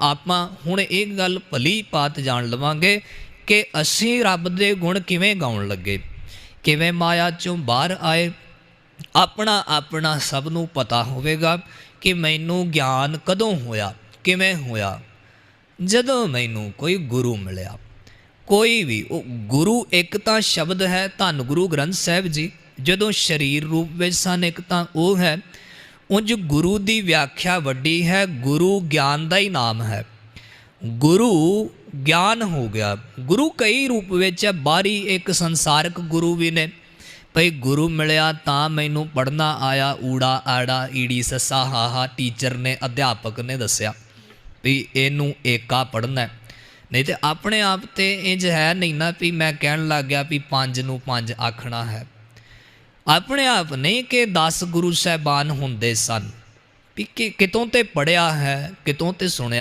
ਆਪਾਂ ਹੁਣ ਇਹ ਗੱਲ ਭਲੀ ਪਾਤ ਜਾਣ ਲਵਾਂਗੇ ਕਿ ਅਸੀਂ ਰੱਬ ਦੇ ਗੁਣ ਕਿਵੇਂ ਗਾਉਣ ਲੱਗੇ, ਕਿਵੇਂ ਮਾਇਆ ਚੋਂ ਬਾਹਰ ਆਏ। ਆਪਣਾ ਆਪਣਾ ਸਭ ਨੂੰ ਪਤਾ ਹੋਵੇਗਾ ਕਿ ਮੈਨੂੰ ਗਿਆਨ ਕਦੋਂ ਹੋਇਆ, ਕਿਵੇਂ ਹੋਇਆ। ਜਦੋਂ ਮੈਨੂੰ ਕੋਈ ਗੁਰੂ ਮਿਲਿਆ, ਕੋਈ ਵੀ, ਉਹ ਗੁਰੂ ਇੱਕ ਤਾਂ ਸ਼ਬਦ ਹੈ ਧੰਨ ਗੁਰੂ ਗ੍ਰੰਥ ਸਾਹਿਬ ਜੀ, ਜਦੋਂ ਸਰੀਰ ਰੂਪ ਵਿੱਚ ਸਨ ਇੱਕ ਤਾਂ ਉਹ ਹੈ ਉਂਝ ਗੁਰੂ ਦੀ ਵਿਆਖਿਆ ਵੱਡੀ ਹੈ, ਗੁਰੂ ਗਿਆਨ ਦਾ ਹੀ ਨਾਮ ਹੈ। ਗੁਰੂ ਗਿਆਨ ਹੋ ਗਿਆ। ਗੁਰੂ ਕਈ ਰੂਪ ਵਿੱਚ ਹੈ, ਬਾਹਰੀ ਇੱਕ ਸੰਸਾਰਕ ਗੁਰੂ ਵੀ ਨੇ। ਭਈ ਗੁਰੂ ਮਿਲਿਆ ਤਾਂ ਮੈਨੂੰ ਪੜਨਾ ਆਇਆ, ਊੜਾ ਆੜਾ, ਈੜੀ ਸੱਸਾ ਹਾਹਾ ਟੀਚਰ ਨੇ, ਅਧਿਆਪਕ ਨੇ ਦੱਸਿਆ ਵੀ ਇਹਨੂੰ ਏਕਾ ਪੜਨਾ ਨਹੀਂ ਤੇ ਆਪਣੇ ਆਪ ਤੇ ਇੰਜ ਹੈ ਨਹੀਂ ਨਾ ਵੀ ਮੈਂ ਕਹਿਣ ਲੱਗ ਗਿਆ ਵੀ ਪੰਜ ਨੂੰ ਪੰਜ ਆਖਣਾ ਹੈ। ਆਪਣੇ ਆਪ ਨਹੀਂ ਕਿ 10 ਗੁਰੂ ਸਾਹਿਬਾਨ ਹੁੰਦੇ ਸਨ। ਵੀ ਕਿ ਕਿਤੋਂ ਤੇ ਪੜਿਆ ਹੈ, ਕਿਤੋਂ ਤੇ ਸੁਣਿਆ